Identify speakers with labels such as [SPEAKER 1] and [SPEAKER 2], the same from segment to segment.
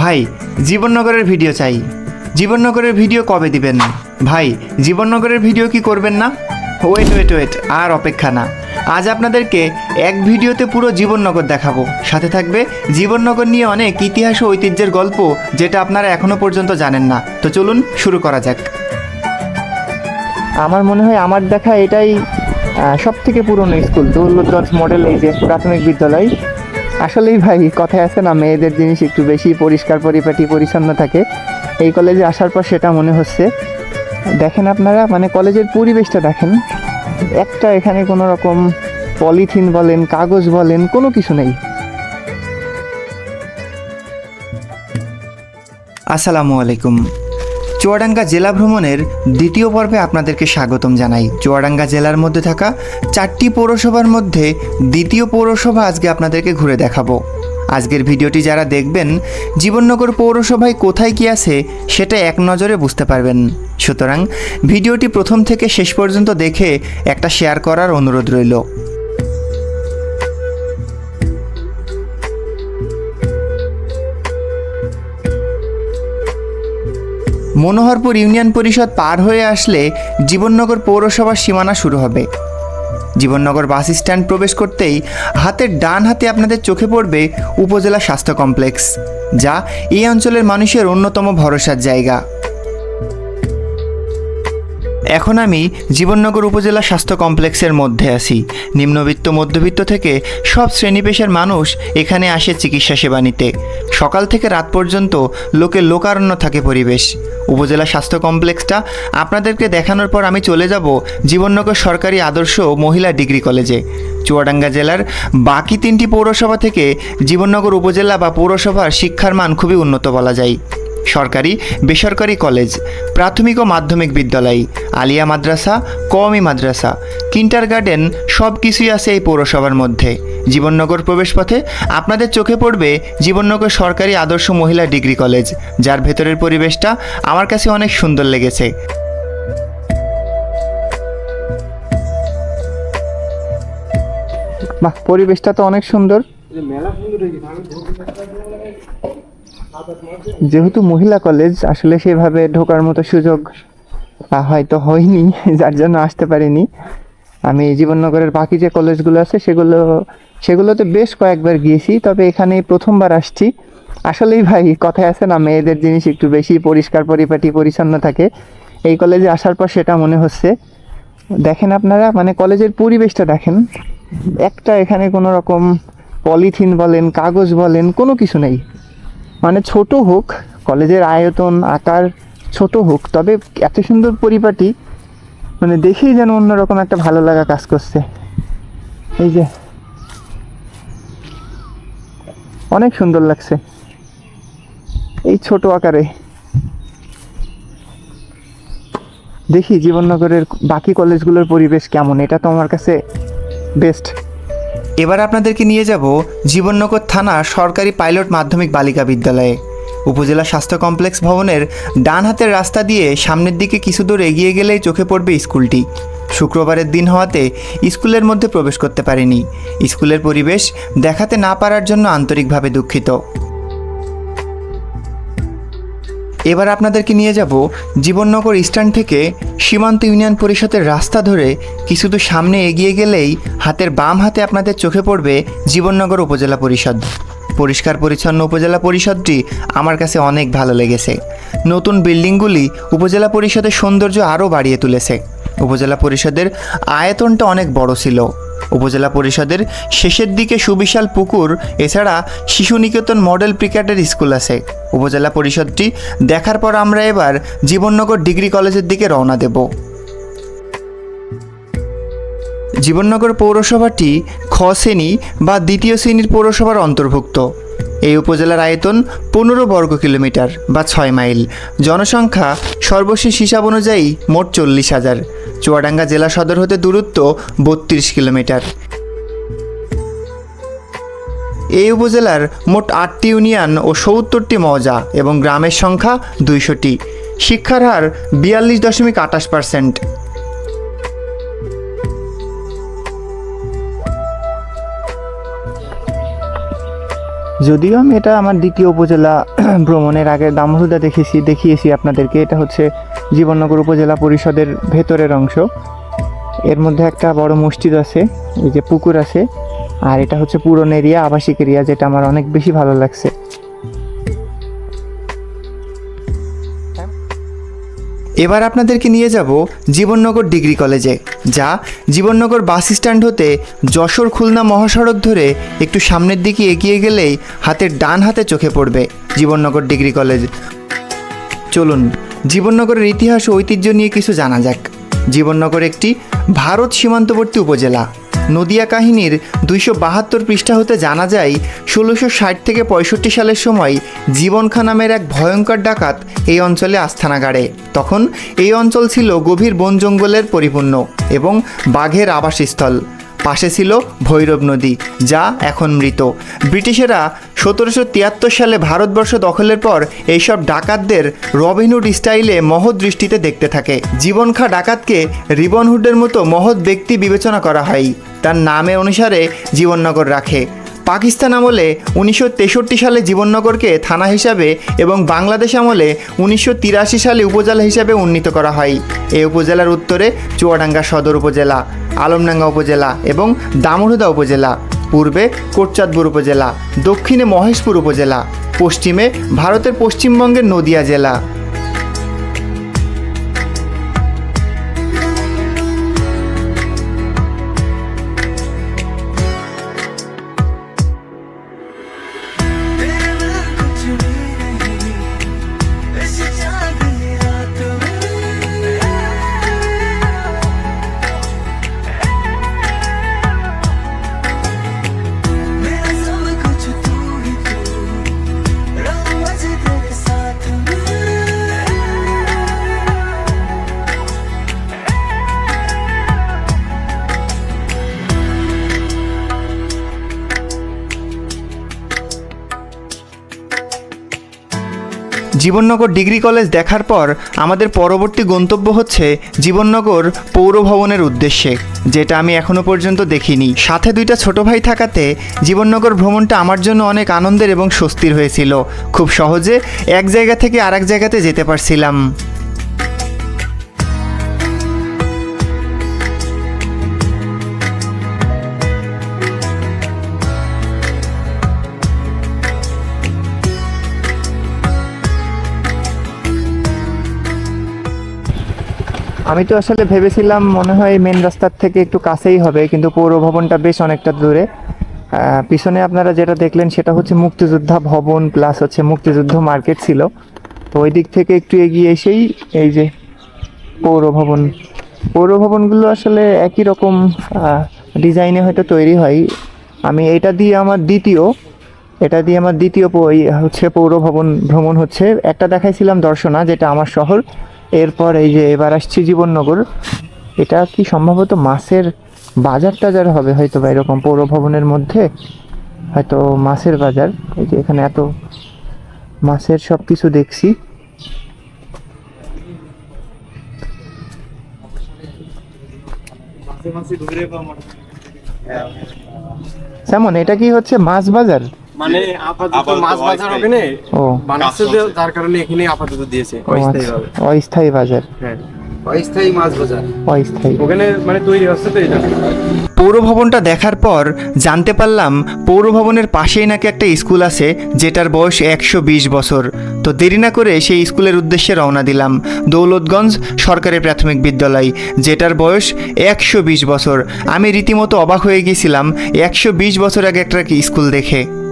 [SPEAKER 1] ভাই, জীবননগরের ভিডিও চাই। জীবননগরের ভিডিও কবে দিবেন? ভাই, জীবননগরের ভিডিও কি করবেন না? ওয়েট ওয়েট ওয়েট আর অপেক্ষা না। আজ আপনাদেরকে এক ভিডিওতে পুরো জীবননগর দেখাবো। সাথে থাকবে জীবননগর নিয়ে অনেক ইতিহাস ও ঐতিহ্যের গল্প যেটা আপনারা এখনও পর্যন্ত জানেন না। তো চলুন শুরু করা যাক।
[SPEAKER 2] আমার মনে হয় আমার দেখা এটাই সব থেকে পুরনো স্কুল, দৌলতগঞ্জ মডেল এই যে প্রাথমিক বিদ্যালয়। আসলেই ভাই, কথায় আছে না, মেয়েদের জিনিস একটু বেশি পরিষ্কার পরিপাটি পরিচ্ছন্ন থাকে। এই কলেজে আসার পর সেটা মনে হচ্ছে। দেখেন আপনারা মানে কলেজের পরিবেশটা দেখেন। একটা এখানে কোনো রকম পলিথিন বলেন, কাগজ বলেন, কোনো কিছু নেই।
[SPEAKER 1] আসসালামু আলাইকুম। চুয়াডাঙ্গা জেলা ভ্রমণের দ্বিতীয় পর্বে আপনাদেরকে স্বাগতম জানাই। চুয়াডাঙ্গা জেলার মধ্যে থাকা চারটি পৌরসভার মধ্যে দ্বিতীয় পৌরসভা আজকে আপনাদেরকে ঘুরে দেখাবো। আজকের ভিডিওটি যারা দেখবেন, জীবননগর পৌরসভায় কোথায় কি আছে সেটা এক নজরে বুঝতে পারবেন। সুতরাং ভিডিওটি প্রথম থেকে শেষ পর্যন্ত দেখে একটা শেয়ার করার অনুরোধ রইল। মনোহরপুর ইউনিয়ন পরিষদ পার হয়ে আসলে জীবননগর পৌরসভার সীমানা শুরু হবে। জীবননগর বাস স্ট্যান্ড প্রবেশ করতেই হাতের ডান হাতে আপনাদের চোখে পড়বে উপজেলা স্বাস্থ্য কমপ্লেক্স, যা এই অঞ্চলের মানুষের অন্যতম ভরসার জায়গা। এখন আমি জীবননগর উপজেলা স্বাস্থ্য কমপ্লেক্সের মধ্যে আছি। নিম্নবিত্ত, মধ্যবিত্ত থেকে সব শ্রেণি পেশার মানুষ এখানে আসে চিকিৎসা সেবা নিতে। সকাল থেকে রাত পর্যন্ত লোকে লোকারণ্য থাকে পরিবেশ। উপজেলা স্বাস্থ্য কমপ্লেক্সটা আপনাদেরকে দেখানোর পর আমি চলে যাব জীবননগর সরকারি আদর্শ মহিলা ডিগ্রি কলেজে। চুয়াডাঙ্গা জেলার বাকি তিনটি পৌরসভা থেকে জীবননগর উপজেলা বা পৌরসভার শিক্ষার মান খুবই উন্নত বলা যায়। সরকারি, বেসরকারি কলেজ, প্রাথমিক ও মাধ্যমিক বিদ্যালয়, আলিয়া মাদ্রাসা, কওমি মাদ্রাসা কিন্টার গার্ডেন সব কিছুই আছে এই পৌরসভার মধ্যে। জীবননগর প্রবেশপথে আপনাদের চোখে পড়বে জীবননগর সরকারি আদর্শ মহিলা ডিগ্রি কলেজ, যার ভেতরের পরিবেশটা আমার কাছে অনেক সুন্দর লেগেছে।
[SPEAKER 2] বাহ, পরিবেশটা তো অনেক সুন্দর। যেহেতু মহিলা কলেজ আসলে সেভাবে ঢোকার মতো সুযোগ হয়তো হয়নি, যার জন্য আসতে পারিনি। আমি জীবননগরের বাকি যে কলেজগুলো আছে, সেগুলো, সেগুলোতে বেশ কয়েকবার গিয়েছি, তবে এখানে প্রথমবার আসছি। আসলেই ভাই, কথায় আছে না, মেয়েদের জিনিস একটু বেশি পরিষ্কার, পরিপাটি, পরিচ্ছন্ন থাকে। এই কলেজে আসার পর সেটা মনে হচ্ছে। দেখেন আপনারা মানে কলেজের পরিবেশটা দেখেন। একটা এখানে কোনো রকম পলিথিন বলেন, কাগজ বলেন, কোনো কিছু নেই। মানে ছোট হোক, কলেজের আয়তন, আকার ছোট হোক, তবে এত সুন্দর পরিপাটি মানে দেখেই যেন অন্যরকম একটা ভালো লাগা কাজ করছে। এই যে। অনেক সুন্দর লাগছে। এই ছোট আকারে। দেখি জীবননগরের বাকি কলেজগুলোর পরিবেশ কেমন, এটা তো আমার কাছে বেস্ট
[SPEAKER 1] এবার আপনাদেরকে নিয়ে যাব জীবননগর থানা সরকারি পাইলট মাধ্যমিক বালিকা বিদ্যালয়ে। উপজেলা স্বাস্থ্য কমপ্লেক্স ভবনের ডান হাতের রাস্তা দিয়ে সামনের দিকে কিছু দূর এগিয়ে গেলেই চোখে পড়বে স্কুলটি। শুক্রবারের দিন হওয়াতে স্কুলের মধ্যে প্রবেশ করতে পারেনি। স্কুলের পরিবেশ দেখাতে না পারার জন্য আন্তরিকভাবে দুঃখিত। এবার আপনাদেরকে নিয়ে যাব জীবননগর স্ট্যান্ড থেকে সীমান্ত ইউনিয়ন পরিষদের রাস্তা ধরে কিছু দূর সামনে এগিয়ে গেলেই হাতের বাম হাতে আপনাদের চোখে পড়বে জীবননগর উপজেলা পরিষদ। পরিষ্কার পরিচ্ছন্ন উপজেলা পরিষদটি আমার কাছে অনেক ভালো লেগেছে। নতুন বিল্ডিংগুলি উপজেলা পরিষদের সৌন্দর্য আরও বাড়িয়ে তুলেছে। উপজেলা পরিষদের আয়তনটা অনেক বড় ছিল। উপজেলা পরিষদের শেষের দিকে সুবিশাল পুকুর, এছাড়া শিশু নিকেতন মডেল ক্রিকেটের স্কুল আছে। উপজেলা পরিষদটি দেখার পর আমরা এবার জীবননগর ডিগ্রি কলেজের দিকে রওনা দেব। জীবননগর পৌরসভাটি খ শ্রেণি বা দ্বিতীয় শ্রেণির পৌরসভার অন্তর্ভুক্ত। এই উপজেলার আয়তন পনেরো বর্গ কিলোমিটার বা ছয় মাইল। জনসংখ্যা সর্বশেষ হিসাব অনুযায়ী মোট চল্লিশ হাজার। চুয়াডাঙ্গা জেলা সদর হতে দূরত্ব বত্রিশ কিলোমিটার। এই উপজেলার মোট আটটি ইউনিয়ন ও সত্তরটি মৌজা এবং গ্রামের সংখ্যা দুইশোটি। শিক্ষার হার বিয়াল্লিশ দশমিক আটাশ পার্সেন্ট।
[SPEAKER 2] যদিও আমি এটা আমার দ্বিতীয় উপজেলা ভ্রমণের আগে দামহুদা দেখেছি, দেখিয়েছি আপনাদেরকে। এটা হচ্ছে জীবননগর উপজেলা পরিষদের ভেতরের অংশ। এর মধ্যে একটা বড় মসজিদ আছে, এই যে পুকুর আছে। আর এটা হচ্ছে পুরনো এরিয়া, আবাসিক এরিয়া, যেটা আমার অনেক বেশি ভালো লাগছে।
[SPEAKER 1] এবার আপনাদেরকে নিয়ে যাব জীবননগর ডিগ্রি কলেজে, যা জীবননগর বাস স্ট্যান্ড হতে যশোর খুলনা মহাসড়ক ধরে একটু সামনের দিকে এগিয়ে গেলেই হাতের ডান হাতে চোখে পড়বে জীবননগর ডিগ্রি কলেজ। চলুন, জীবননগরের ইতিহাস ও ঐতিহ্য নিয়ে কিছু জানা যাক। জীবননগর একটি ভারত সীমান্তবর্তী উপজেলা। নদিয়া কাহিনীর দুইশো বাহাত্তর পৃষ্ঠা হতে জানা যায়, ষোলোশো ষাট থেকে পঁয়ষট্টি সালের সময় জীবন খা নামের এক ভয়ঙ্কর ডাকাত এই অঞ্চলে আস্থানা গাড়ে তখন এই অঞ্চল ছিল গভীর বন জঙ্গলের পরিপূর্ণ এবং বাঘের আবাসস্থল। পাশে ছিল ভৈরব নদী, যা এখন মৃত। ব্রিটিশেরা সতেরোশো তিয়াত্তর সালে ভারতবর্ষ দখলের পর এইসব ডাকাতদের রবিনহুড স্টাইলে মহৎ দৃষ্টিতে দেখতে থাকে। জীবনখা ডাকাতকে রিবনহুডের মতো মহৎ ব্যক্তি বিবেচনা করা হয়। তার নামে অনুসারে জীবননগর রাখে। পাকিস্তান আমলে উনিশশো তেষট্টি সালে জীবননগরকে থানা হিসাবে এবং বাংলাদেশ আমলে উনিশশো তিরাশি সালে উপজেলা হিসাবে উন্নীত করা হয়। এই উপজেলার উত্তরে চুয়াডাঙ্গা সদর উপজেলা, আলমডাঙ্গা উপজেলা এবং দামোহদা উপজেলা, পূর্বে কোটচাঁদপুর উপজেলা, দক্ষিণে মহেশপুর উপজেলা, পশ্চিমে ভারতের পশ্চিমবঙ্গের নদিয়া জেলা। জীবননগর ডিগ্রি কলেজ দেখার পর আমাদের পরবর্তী গন্তব্য হচ্ছে জীবননগর পৌরভবনের উদ্দেশ্যে, যেটা আমি এখনও পর্যন্ত দেখিনি। সাথে দুইটা ছোট ভাই থাকাতে জীবননগর ভ্রমণটা আমার জন্য অনেক আনন্দের এবং স্বস্তির হয়েছিল। খুব সহজে এক জায়গা থেকে আরেক জায়গাতে যেতে পারছিলাম।
[SPEAKER 2] আমি তো আসলে ভেবেছিলাম মনে হয় মেন রাস্তার থেকে একটু কাছেই হবে, কিন্তু পৌর ভবনটা বেশ অনেকটা দূরে। পিছনে আপনারা যেটা দেখলেন সেটা হচ্ছে মুক্তিযোদ্ধা ভবন প্লাস হচ্ছে মুক্তিযুদ্ধ মার্কেট ছিল। তো ওই দিক থেকে একটু এগিয়ে এসেই এই যে পৌর ভবন। পৌর ভবনগুলো আসলে একই রকম ডিজাইনে হয়তো তৈরি হয়। আমি এটা দিয়ে আমার দ্বিতীয়, এটা দিয়ে আমার দ্বিতীয় হচ্ছে পৌর ভবন ভ্রমণ হচ্ছে। একটা দেখাইছিলাম দর্শনা, যেটা আমার শহর। এরপর এই যে এবার আসছি জীবননগর এটা কি সম্ভবত মাছের বাজার টাজার হবে হয়তো বা এরকম পৌর ভবনের মধ্যে? হয়তো মাছের বাজার এই যে এখানে এত মাছের সব কিছু দেখছি এটা কি হচ্ছে মাছ বাজার?
[SPEAKER 3] মানে আপাতত মাছ বাজার। ওখানে
[SPEAKER 2] ও।
[SPEAKER 3] বানাচ্ছে। যার কারণে এখানে আপাতত দিয়েছে। অস্থায়ী
[SPEAKER 2] আচ্ছা,
[SPEAKER 3] ভাবে
[SPEAKER 2] অস্থায়ী বাজার।
[SPEAKER 3] হ্যাঁ। অস্থায়ী মাছ বাজার।
[SPEAKER 2] অস্থায়ী।
[SPEAKER 3] ওখানে মানে তৈরি হচ্ছে তো এটা।
[SPEAKER 1] পৌর ভবনটা দেখার পর জানতে পারলাম পৌর ভবনের পাশেই নাকি একটা স্কুল আছে যেটার বয়স একশো বিশ বছর। তো দেরি না করে সেই স্কুলের উদ্দেশ্যে রওনা দিলাম। দৌলতগঞ্জ সরকারি প্রাথমিক বিদ্যালয় যেটার বয়স একশো বিশ বছর। আমি রীতিমতো অবাক হয়ে গিয়েছিলাম একশো বিশ বছর আগে একটা স্কুল দেখে।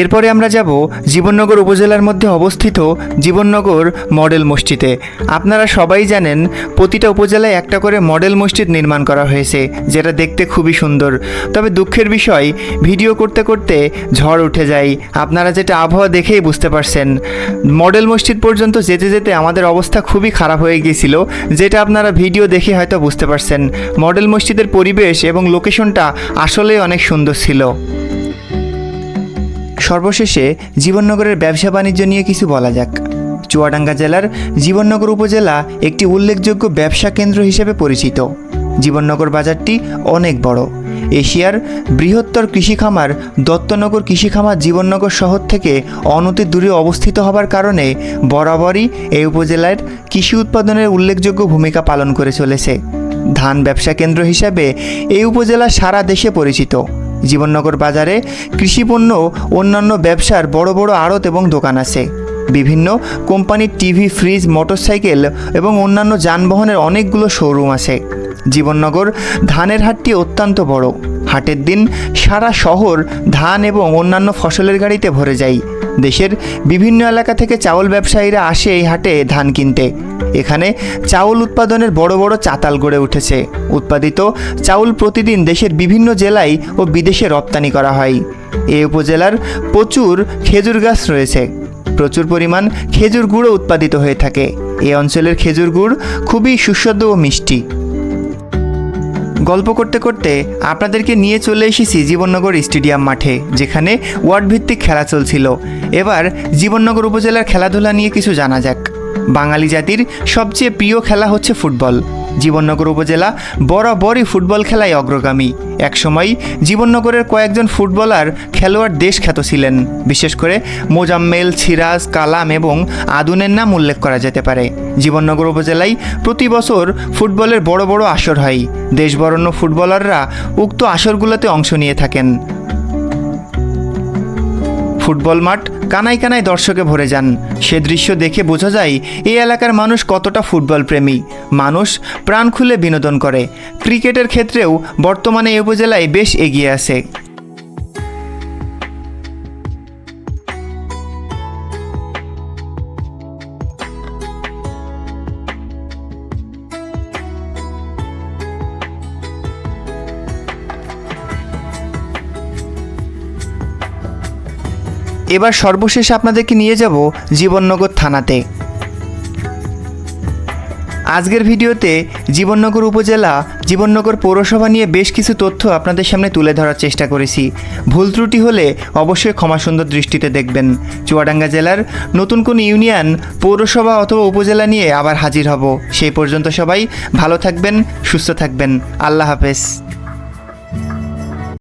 [SPEAKER 1] এরপরে আমরা যাব জীবননগর উপজেলার মধ্যে অবস্থিত জীবননগর মডেল মসজিদে। আপনারা সবাই জানেন প্রতিটা উপজেলায় একটা করে মডেল মসজিদ নির্মাণ করা হয়েছে, যেটা দেখতে খুবই সুন্দর। তবে দুঃখের বিষয়, ভিডিও করতে করতে ঝড় উঠে যায়। আপনারা যেটা আবহাওয়া দেখেই বুঝতে পারছেন। মডেল মসজিদ পর্যন্ত যেতে যেতে আমাদের অবস্থা খুবই খারাপ হয়ে গিয়েছিল, যেটা আপনারা ভিডিও দেখে হয়তো বুঝতে পারছেন। মডেল মসজিদের পরিবেশ এবং লোকেশনটা আসলেই অনেক সুন্দর ছিল। সর্বশেষে জীবননগরের ব্যবসা বাণিজ্য নিয়ে কিছু বলা যাক। চুয়াডাঙ্গা জেলার জীবননগর উপজেলা একটি উল্লেখযোগ্য ব্যবসা কেন্দ্র হিসেবে পরিচিত। জীবননগর বাজারটি অনেক বড়। এশিয়ার বৃহত্তর কৃষি খামার দত্তনগর কৃষি খামার জীবননগর শহর থেকে অনতি দূরে অবস্থিত হবার কারণে বরাবরই এই উপজেলার কৃষি উৎপাদনের উল্লেখযোগ্য ভূমিকা পালন করে চলেছে। ধান ব্যবসা কেন্দ্র হিসাবে এই উপজেলা সারা দেশে পরিচিত। জীবননগর বাজারে কৃষিপণ্য, অন্যান্য ব্যবসার বড় বড় আড়ত এবং দোকান আছে। বিভিন্ন কোম্পানির টিভি, ফ্রিজ, মোটরসাইকেল এবং অন্যান্য যানবাহনের অনেকগুলো শোরুম আছে। জীবননগর ধানের হাটটি অত্যন্ত বড়। হাটের দিন সারা শহর ধান এবং অন্যান্য ফসলের গাড়িতে ভরে যায়। দেশের বিভিন্ন এলাকা থেকে চাউল ব্যবসায়ীরা আসে এই হাটে ধান কিনতে। এখানে চাউল উৎপাদনের বড় বড় চাতাল গড়ে উঠেছে। উৎপাদিত চাউল প্রতিদিন দেশের বিভিন্ন জেলায় ও বিদেশে রপ্তানি করা হয়। এই উপজেলার প্রচুর খেজুর গাছ রয়েছে। প্রচুর পরিমাণ খেজুর গুঁড়ো উৎপাদিত হয়ে থাকে। এই অঞ্চলের খেজুর গুড় খুবই সুস্বাদু ও মিষ্টি। গল্প করতে করতে আপনাদেরকে নিয়ে চলে এসেছি জীবননগর স্টেডিয়াম মাঠে, যেখানে ওয়ার্ড ভিত্তিক খেলা চলছিল। এবার জীবননগর উপজেলার খেলাধুলা নিয়ে কিছু জানা যাক। বাঙালি জাতির সবচেয়ে প্রিয় খেলা হচ্ছে ফুটবল। জীবননগর উপজেলা বরাবরই ফুটবল খেলায় অগ্রগামী। একসময় জীবননগরের কয়েকজন ফুটবলার খেলোয়াড় দেশ খ্যাত ছিলেন। বিশেষ করে মোজাম্মেল, সিরাজ, কালাম এবং আদুনের নাম উল্লেখ করা যেতে পারে। জীবননগর উপজেলায় প্রতি বছর ফুটবলের বড় বড় আসর হয়। দেশবরণ্য ফুটবলাররা উক্ত আসরগুলোতে অংশ নিয়ে থাকেন। ফুটবল মাঠ কানায় কানায় দর্শকে ভরে যান। সে দৃশ্য দেখে বোঝা যায় এই এলাকার মানুষ কতটা ফুটবল প্রেমী মানুষ প্রাণ খুলে বিনোদন করে। ক্রিকেটের ক্ষেত্রেও বর্তমানে এই উপজেলায় বেশ এগিয়ে আছে। এবার সর্বশেষ আপনাদেরকে নিয়ে যাব জীবননগর থানাতে। আজকের ভিডিওতে জীবননগর উপজেলা, জীবননগর পৌরসভা নিয়ে বেশ কিছু তথ্য আপনাদের সামনে তুলে ধরার চেষ্টা করেছি। ভুল ত্রুটি হলে অবশ্যই ক্ষমা সুন্দর দৃষ্টিতে দেখবেন। চুয়াডাঙ্গা জেলার নতুন কোন ইউনিয়ন, পৌরসভা অথবা উপজেলা নিয়ে আবার হাজির হব। সেই পর্যন্ত সবাই ভালো থাকবেন, সুস্থ থাকবেন। আল্লাহ হাফেজ।